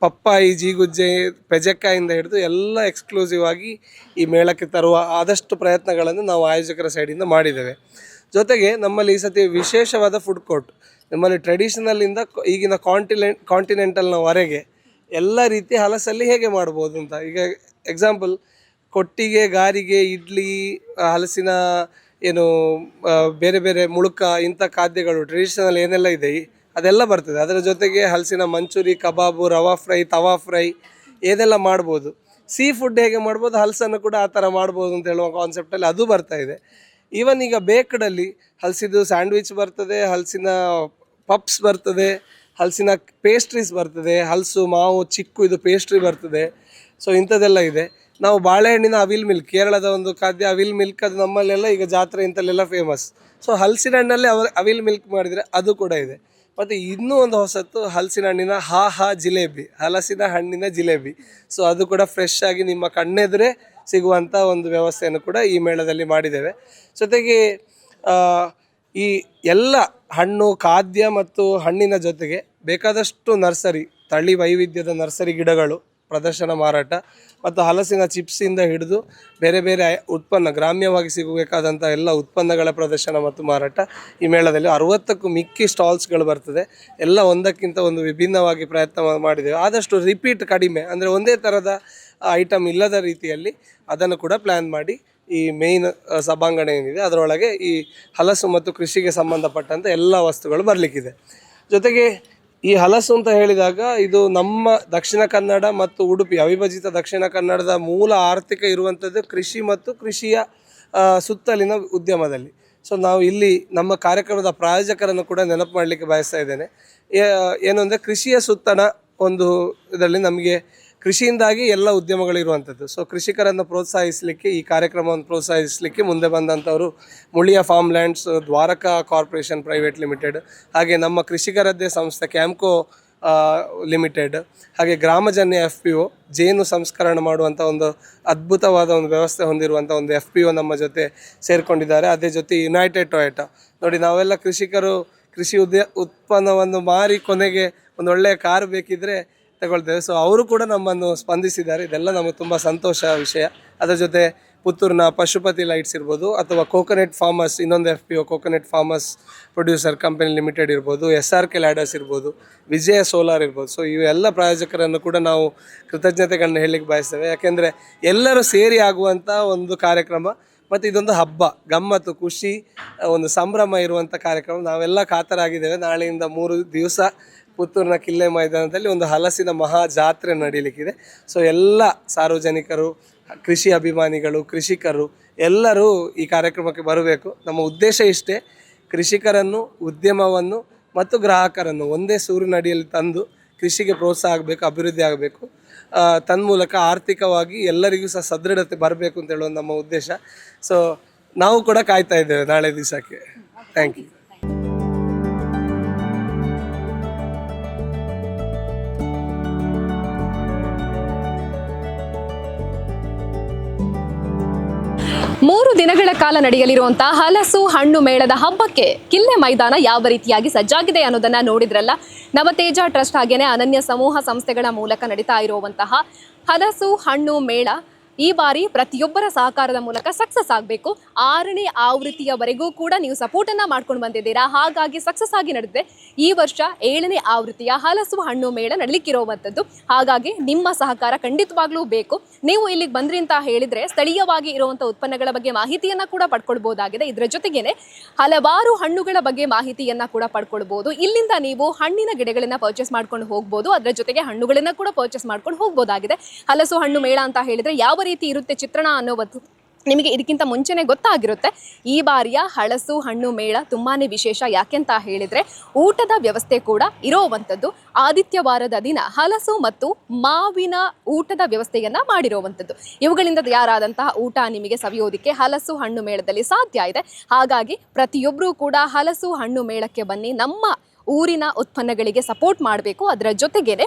ಪಪ್ಪಾಯಿ, ಜೀಗುಜ್ಜೆ, ಪೆಜೆಕ್ಕಾಯಿಂದ ಹಿಡಿದು ಎಲ್ಲ ಎಕ್ಸ್ಕ್ಲೂಸಿವ್ ಆಗಿ ಈ ಮೇಳಕ್ಕೆ ತರುವ ಆದಷ್ಟು ಪ್ರಯತ್ನಗಳನ್ನು ನಾವು ಆಯೋಜಕರ ಸೈಡಿಂದ ಮಾಡಿದ್ದೇವೆ. ಜೊತೆಗೆ ನಮ್ಮಲ್ಲಿ ಈ ಸತಿ ವಿಶೇಷವಾದ ಫುಡ್ ಕೋರ್ಟ್ ನಮ್ಮಲ್ಲಿ ಟ್ರೆಡಿಷನಲ್ಲಿಂದ ಈಗಿನ ಕಾಂಟಿನೆಂಟ್ ಕಾಂಟಿನೆಂಟಲ್ನವರೆಗೆ ಎಲ್ಲ ರೀತಿಯ ಹಲಸಲ್ಲಿ ಹೇಗೆ ಮಾಡ್ಬೋದು ಅಂತ. ಈಗ ಎಕ್ಸಾಂಪಲ್ ಕೊಟ್ಟಿಗೆ, ಗಾರಿಗೆ, ಇಡ್ಲಿ ಹಲಸಿನ ಏನು ಬೇರೆ ಬೇರೆ ಮುಳುಕ ಇಂಥ ಖಾದ್ಯಗಳು ಟ್ರೆಡಿಷನಲ್ ಏನೆಲ್ಲ ಇದೆ ಅದೆಲ್ಲ ಬರ್ತದೆ. ಅದರ ಜೊತೆಗೆ ಹಲಸಿನ ಮಂಚೂರಿ, ಕಬಾಬು, ರವಾ ಫ್ರೈ, ತವಾ ಫ್ರೈ ಇದೆಲ್ಲ ಮಾಡ್ಬೋದು. ಸೀ ಫುಡ್ ಹೇಗೆ ಮಾಡ್ಬೋದು, ಹಲಸನ್ನು ಕೂಡ ಆ ಥರ ಮಾಡ್ಬೋದು ಅಂತ ಹೇಳುವ ಕಾನ್ಸೆಪ್ಟಲ್ಲಿ ಅದು ಬರ್ತಾ ಇದೆ. ಈವನ್ ಈಗ ಬೇಕ್ಡಲ್ಲಿ ಹಲಸಿದು ಸ್ಯಾಂಡ್ವಿಚ್ ಬರ್ತದೆ, ಹಲಸಿನ ಪಪ್ಸ್ ಬರ್ತದೆ, ಹಲಸಿನ ಪೇಸ್ಟ್ರೀಸ್ ಬರ್ತದೆ, ಹಲಸು, ಮಾವು, ಚಿಕ್ಕು, ಇದು ಪೇಸ್ಟ್ರಿ ಬರ್ತದೆ. ಸೊ ಇಂಥದ್ದೆಲ್ಲ ಇದೆ. ನಾವು ಬಾಳೆಹಣ್ಣಿನ ಅವಿಲ್ ಮಿಲ್ಕ್, ಕೇರಳದ ಒಂದು ಖಾದ್ಯ ಅವಿಲ್ ಮಿಲ್ಕ್ ಅದು ನಮ್ಮಲ್ಲೆಲ್ಲ ಈಗ ಜಾತ್ರೆ ಇಂಥಲ್ಲೆಲ್ಲ ಫೇಮಸ್ ಸೊ ಹಲಸಿನ ಹಣ್ಣಲ್ಲಿ ಅವ, ಅವಿಲ್ ಮಿಲ್ಕ್ ಮಾಡಿದರೆ ಅದು ಕೂಡ ಇದೆ. ಮತ್ತು ಇನ್ನೂ ಒಂದು ಹೊಸತು ಹಲಸಿನ ಹಣ್ಣಿನ ಹಾ ಹಾ ಜಿಲೇಬಿ, ಹಲಸಿನ ಹಣ್ಣಿನ ಜಿಲೇಬಿ. ಸೊ ಅದು ಕೂಡ ಫ್ರೆಶ್ ಆಗಿ ನಿಮ್ಮ ಕಣ್ಣೆದುರೇ ಸಿಗುವಂಥ ಒಂದು ವ್ಯವಸ್ಥೆಯನ್ನು ಕೂಡ ಈ ಮೇಳದಲ್ಲಿ ಮಾಡಿದ್ದೇವೆ. ಜೊತೆಗೆ ಈ ಎಲ್ಲ ಹಣ್ಣು, ಖಾದ್ಯ ಮತ್ತು ಹಣ್ಣಿನ ಜೊತೆಗೆ ಬೇಕಾದಷ್ಟು ನರ್ಸರಿ, ತಳಿ ವೈವಿಧ್ಯದ ನರ್ಸರಿ ಗಿಡಗಳು ಪ್ರದರ್ಶನ ಮಾರಾಟ ಮತ್ತು ಹಲಸಿನ ಚಿಪ್ಸಿಂದ ಹಿಡಿದು ಬೇರೆ ಬೇರೆ ಉತ್ಪನ್ನ ಗ್ರಾಮ್ಯವಾಗಿ ಸಿಗಬೇಕಾದಂಥ ಎಲ್ಲ ಉತ್ಪನ್ನಗಳ ಪ್ರದರ್ಶನ ಮತ್ತು ಮಾರಾಟ ಈ ಮೇಳದಲ್ಲಿ ಅರವತ್ತಕ್ಕೂ ಮಿಕ್ಕಿ ಸ್ಟಾಲ್ಸ್ಗಳು ಬರ್ತದೆ. ಎಲ್ಲ ಒಂದಕ್ಕಿಂತ ಒಂದು ವಿಭಿನ್ನವಾಗಿ ಪ್ರಯತ್ನ ಮಾಡಿದ್ದೇವೆ. ಆದಷ್ಟು ರಿಪೀಟ್ ಕಡಿಮೆ, ಅಂದರೆ ಒಂದೇ ಥರದ ಐಟಮ್ ಇಲ್ಲದ ರೀತಿಯಲ್ಲಿ ಅದನ್ನು ಕೂಡ ಪ್ಲ್ಯಾನ್ ಮಾಡಿ ಈ ಮೇಯ್ನ್ ಸಭಾಂಗಣ ಏನಿದೆ, ಅದರೊಳಗೆ ಈ ಹಲಸು ಮತ್ತು ಕೃಷಿಗೆ ಸಂಬಂಧಪಟ್ಟಂಥ ಎಲ್ಲ ವಸ್ತುಗಳು ಬರಲಿಕ್ಕಿದೆ. ಜೊತೆಗೆ ಈ ಹಲಸು ಅಂತ ಹೇಳಿದಾಗ ಇದು ನಮ್ಮ ದಕ್ಷಿಣ ಕನ್ನಡ ಮತ್ತು ಉಡುಪಿ, ಅವಿಭಜಿತ ದಕ್ಷಿಣ ಕನ್ನಡದ ಮೂಲ ಆರ್ಥಿಕ ಇರುವಂಥದ್ದು ಕೃಷಿ ಮತ್ತು ಕೃಷಿಯ ಸುತ್ತಲಿನ ಉದ್ಯಮದಲ್ಲಿ. ಸೊ ನಾವು ಇಲ್ಲಿ ನಮ್ಮ ಕಾರ್ಯಕ್ರಮದ ಪ್ರಾಯೋಜಕರನ್ನು ಕೂಡ ನೆನಪು ಮಾಡಲಿಕ್ಕೆ ಬಯಸ್ತಾ ಇದ್ದೇನೆ. ಏನು ಅಂದರೆ ಕೃಷಿಯ ಸುತ್ತಣ ಒಂದು ಇದರಲ್ಲಿ ನಮಗೆ ಕೃಷಿಯಿಂದಾಗಿ ಎಲ್ಲ ಉದ್ಯಮಗಳು ಇರುವಂಥದ್ದು. ಸೊ ಕೃಷಿಕರನ್ನು ಪ್ರೋತ್ಸಾಹಿಸಲಿಕ್ಕೆ, ಈ ಕಾರ್ಯಕ್ರಮವನ್ನು ಪ್ರೋತ್ಸಾಹಿಸಲಿಕ್ಕೆ ಮುಂದೆ ಬಂದಂಥವರು Muliya farm lands Dwaraka corporation private limited, ಹಾಗೆ ನಮ್ಮ ಕೃಷಿಕರದ್ದೇ ಸಂಸ್ಥೆ ಕ್ಯಾಂಕೋ ಲಿಮಿಟೆಡ್, ಹಾಗೆ ಗ್ರಾಮಜನ್ಯ ಎಫ್ ಪಿ ಒ, ಜೇನು ಸಂಸ್ಕರಣ ಮಾಡುವಂಥ ಒಂದು ಅದ್ಭುತವಾದ ಒಂದು ವ್ಯವಸ್ಥೆ ಹೊಂದಿರುವಂಥ ಒಂದು ಎಫ್ ಪಿ ಒ ನಮ್ಮ ಜೊತೆ ಸೇರಿಕೊಂಡಿದ್ದಾರೆ. ಅದೇ ಜೊತೆ ಯುನೈಟೆಡ್ ಟೊಯೆಟಾ ನೋಡಿ, ನಾವೆಲ್ಲ ಕೃಷಿಕರು ಕೃಷಿ ಉದ್ಯ, ಉತ್ಪನ್ನವನ್ನು ಮಾರಿ ಕೊನೆಗೆ ಒಂದು ಒಳ್ಳೆಯ ಕಾರು ಬೇಕಿದ್ರೆ ತಗೊಳ್ತೇವೆ. ಸೊ ಅವರು ಕೂಡ ನಮ್ಮನ್ನು ಸ್ಪಂದಿಸಿದ್ದಾರೆ. ಇದೆಲ್ಲ ನಮಗೆ ತುಂಬ ಸಂತೋಷ ವಿಷಯ. ಅದರ ಜೊತೆ ಪುತ್ತೂರಿನ ಪಶುಪತಿ ಲೈಟ್ಸ್ ಇರ್ಬೋದು, ಅಥವಾ ಕೋಕೋನಟ್ ಫಾರ್ಮರ್ಸ್, ಇನ್ನೊಂದು F P O coconut farmers producer company limited ಇರ್ಬೋದು ಎಸ್ ಆರ್ ಕೆ ಲ್ಯಾಡರ್ಸ್ ಇರ್ಬೋದು, ವಿಜಯ ಸೋಲಾರ್ ಇರ್ಬೋದು. ಸೊ ಇವೆಲ್ಲ ಪ್ರಾಯೋಜಕರನ್ನು ಕೂಡ ನಾವು ಕೃತಜ್ಞತೆಗಳನ್ನ ಹೇಳಲಿಕ್ಕೆ ಬಯಸ್ತೇವೆ. ಯಾಕೆಂದರೆ ಎಲ್ಲರೂ ಸೇರಿ ಆಗುವಂಥ ಒಂದು ಕಾರ್ಯಕ್ರಮ, ಮತ್ತು ಇದೊಂದು ಹಬ್ಬ, ಗಮ್ಮತ್ತು, ಖುಷಿ, ಒಂದು ಸಂಭ್ರಮ ಇರುವಂಥ ಕಾರ್ಯಕ್ರಮ. ನಾವೆಲ್ಲ ಕಾತರಾಗಿದ್ದೇವೆ. ನಾಳೆಯಿಂದ ಮೂರು ದಿವಸ ಪುತ್ತೂರಿನ ಕಿಲ್ಲೆ ಮೈದಾನದಲ್ಲಿ ಒಂದು ಹಲಸಿನ ಮಹಾ ಜಾತ್ರೆ ನಡೀಲಿಕ್ಕಿದೆ. ಸೊ ಎಲ್ಲ ಸಾರ್ವಜನಿಕರು, ಕೃಷಿ ಅಭಿಮಾನಿಗಳು, ಕೃಷಿಕರು ಎಲ್ಲರೂ ಈ ಕಾರ್ಯಕ್ರಮಕ್ಕೆ ಬರಬೇಕು. ನಮ್ಮ ಉದ್ದೇಶ ಇಷ್ಟೇ, ಕೃಷಿಕರನ್ನು, ಉದ್ಯಮವನ್ನು ಮತ್ತು ಗ್ರಾಹಕರನ್ನು ಒಂದೇ ಸೂರಿನಡಿಯಲ್ಲಿ ತಂದು ಕೃಷಿಗೆ ಪ್ರೋತ್ಸಾಹ ಆಗಬೇಕು, ಅಭಿವೃದ್ಧಿ ಆಗಬೇಕು. ತನ್ಮೂಲಕ ಆರ್ಥಿಕವಾಗಿ ಎಲ್ಲರಿಗೂ ಸಹ ಸದೃಢತೆ ಬರಬೇಕು ಅಂತ ಹೇಳೋದು ನಮ್ಮ ಉದ್ದೇಶ. ಸೊ ನಾವು ಕೂಡ ಕಾಯ್ತಾ ಇದ್ದೇವೆ ನಾಳೆ ದಿವಸಕ್ಕೆ. ಥ್ಯಾಂಕ್ ಯು ದಿನಗಳ ಕಾಲ ನಡೆಯಲಿರುವಂತಹ ಹಲಸು ಹಣ್ಣು ಮೇಳದ ಹಬ್ಬಕ್ಕೆ ಕಿಲ್ಲೆ ಮೈದಾನ ಯಾವ ರೀತಿಯಾಗಿ ಸಜ್ಜಾಗಿದೆ ಅನ್ನೋದನ್ನ ನೋಡಿದ್ರಲ್ಲ. ನವತೇಜ ಟ್ರಸ್ಟ್ ಹಾಗೇನೆ ಅನನ್ಯ ಸಮೂಹ ಸಂಸ್ಥೆಗಳ ಮೂಲಕ ನಡೀತಾ ಇರುವಂತಹ ಹಲಸು ಹಣ್ಣು ಮೇಳ ಈ ಬಾರಿ ಪ್ರತಿಯೊಬ್ಬರ ಸಹಕಾರದ ಮೂಲಕ ಸಕ್ಸಸ್ ಆಗಬೇಕು. ಆರನೇ ಆವೃತ್ತಿಯವರೆಗೂ ಕೂಡ ನೀವು ಸಪೋರ್ಟ್ ಅನ್ನ ಮಾಡ್ಕೊಂಡು ಬಂದಿದ್ದೀರಾ? ಹಾಗಾಗಿ ಸಕ್ಸಸ್ ಆಗಿ ನಡೆದಿದೆ. ಈ ವರ್ಷ ಏಳನೇ ಆವೃತ್ತಿಯ ಹಲಸು ಹಣ್ಣು ಮೇಳ ನಡಲಿಕ್ಕಿರುವಂಥದ್ದು ಹಾಗಾಗಿ ನಿಮ್ಮ ಸಹಕಾರ ಖಂಡಿತವಾಗ್ಲೂ ಬೇಕು. ನೀವು ಇಲ್ಲಿಗೆ ಬಂದ್ರಿ ಅಂತ ಹೇಳಿದ್ರೆ ಸ್ಥಳೀಯವಾಗಿ ಇರುವಂತಹ ಉತ್ಪನ್ನಗಳ ಬಗ್ಗೆ ಮಾಹಿತಿಯನ್ನ ಕೂಡ ಪಡ್ಕೊಳ್ಬಹುದಾಗಿದೆ ಇದರ ಜೊತೆಗೇನೆ ಹಲವಾರು ಹಣ್ಣುಗಳ ಬಗ್ಗೆ ಮಾಹಿತಿಯನ್ನ ಕೂಡ ಪಡ್ಕೊಳ್ಬಹುದು ಇಲ್ಲಿಂದ ನೀವು ಹಣ್ಣಿನ ಗಿಡಗಳನ್ನ ಪರ್ಚೇಸ್ ಮಾಡ್ಕೊಂಡು ಹೋಗ್ಬೋದು. ಅದರ ಜೊತೆಗೆ ಹಣ್ಣುಗಳನ್ನ ಕೂಡ ಪರ್ಚೇಸ್ ಮಾಡ್ಕೊಂಡು ಹೋಗ್ಬೋದಾಗಿದೆ. ಹಲಸು ಹಣ್ಣು ಮೇಳ ಅಂತ ಹೇಳಿದ್ರೆ ಯಾವ ರೀತಿ ಇರುತ್ತೆ ಚಿತ್ರಣ ಅನ್ನೋದು ನಿಮಗೆ ಇದಕ್ಕಿಂತ ಮುಂಚೆನೆ ಗೊತ್ತಾಗಿರುತ್ತೆ. ಈ ಬಾರಿಯ ಹಳಸು, ಹಣ್ಣು, ಮೇಳ ತುಂಬಾನೇ ವಿಶೇಷ. ಯಾಕೆಂತ ಹೇಳಿದ್ರೆ ಊಟದ ವ್ಯವಸ್ಥೆ ಕೂಡ ಇರೋವಂಥದ್ದು. ಆದಿತ್ಯವಾರದ ದಿನ ಹಲಸು ಮತ್ತು ಮಾವಿನ ಊಟದ ವ್ಯವಸ್ಥೆಯನ್ನ ಮಾಡಿರುವಂಥದ್ದು. ಇವುಗಳಿಂದ ತಯಾರಾದಂತಹ ಊಟ ನಿಮಗೆ ಸವಿಯೋದಿಕ್ಕೆ ಹಲಸು, ಹಣ್ಣು ಮೇಳದಲ್ಲಿ ಸಾಧ್ಯ ಇದೆ. ಹಾಗಾಗಿ ಪ್ರತಿಯೊಬ್ಬರೂ ಕೂಡ ಹಲಸು, ಹಣ್ಣು ಮೇಳಕ್ಕೆ ಬನ್ನಿ. ನಮ್ಮ ಊರಿನ ಉತ್ಪನ್ನಗಳಿಗೆ ಸಪೋರ್ಟ್ ಮಾಡಬೇಕು. ಅದರ ಜೊತೆಗೇನೆ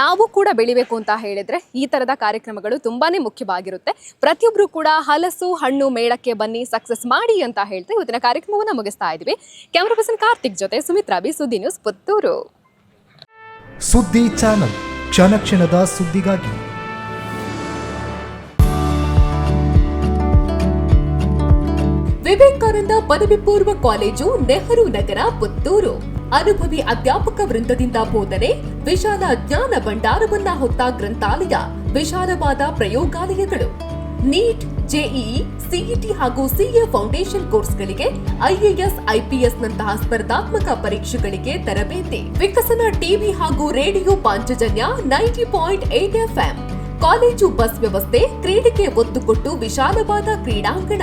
ನಾವು ಕೂಡ ಬೆಳಿಬೇಕು ಅಂತ ಹೇಳಿದ್ರೆ ಈ ಥರದ ಕಾರ್ಯಕ್ರಮಗಳು ತುಂಬಾನೇ ಮುಖ್ಯವಾಗಿರುತ್ತೆ. ಪ್ರತಿಯೊಬ್ಬರು ಕೂಡ ಹಲಸು ಹಣ್ಣು ಮೇಳಕ್ಕೆ ಬನ್ನಿ ಸಕ್ಸಸ್ ಮಾಡಿ ಅಂತ ಹೇಳ್ತಾ ಇವತ್ತಿನ ಕಾರ್ಯಕ್ರಮವನ್ನು ಮುಗಿಸ್ತಾ ಇದ್ವಿ. ಕ್ಯಾಮ್ರಾ ಪರ್ಸನ್ ಕಾರ್ತಿಕ್ ಜೊತೆ Sumitra B Suddi news Puttur. Suddi channel ಕ್ಷಣ ಕ್ಷಣದ ಸುದ್ದಿಗಾಗಿ. ವಿವೇಕಾನಂದ ಪದವಿ ಪೂರ್ವ ಕಾಲೇಜು ನೆಹರು ನಗರ ಪುತ್ತೂರು. ಅನುಭವಿ ಅಧ್ಯಾಪಕ ವೃಂದದಿಂದ ಬೋಧನೆ, ವಿಶಾಲ ಜ್ಞಾನ ಭಂಡಾರವನ್ನ ಹೊತ್ತ ಗ್ರಂಥಾಲಯ, ವಿಶಾಲವಾದ ಪ್ರಯೋಗಾಲಯಗಳು. ನೀಟ್, ಜೆಇಇ, ಸಿಇಟಿ ಹಾಗೂ ಸಿಎ ಫೌಂಡೇಶನ್ ಕೋರ್ಸ್ಗಳಿಗೆ ಐಎಎಸ್ ಐಪಿಎಸ್ ನಂತಹ ಸ್ಪರ್ಧಾತ್ಮಕ ಪರೀಕ್ಷೆಗಳಿಗೆ ತರಬೇತಿ. ವಿಕಸನ ಟಿವಿ ಹಾಗೂ radio Panchajanya ninety point eight FM. College bus ವ್ಯವಸ್ಥೆ, ಕ್ರೀಡೆಗೆ ಒತ್ತು ಕೊಟ್ಟು ವಿಶಾಲವಾದ ಕ್ರೀಡಾಂಗಣ.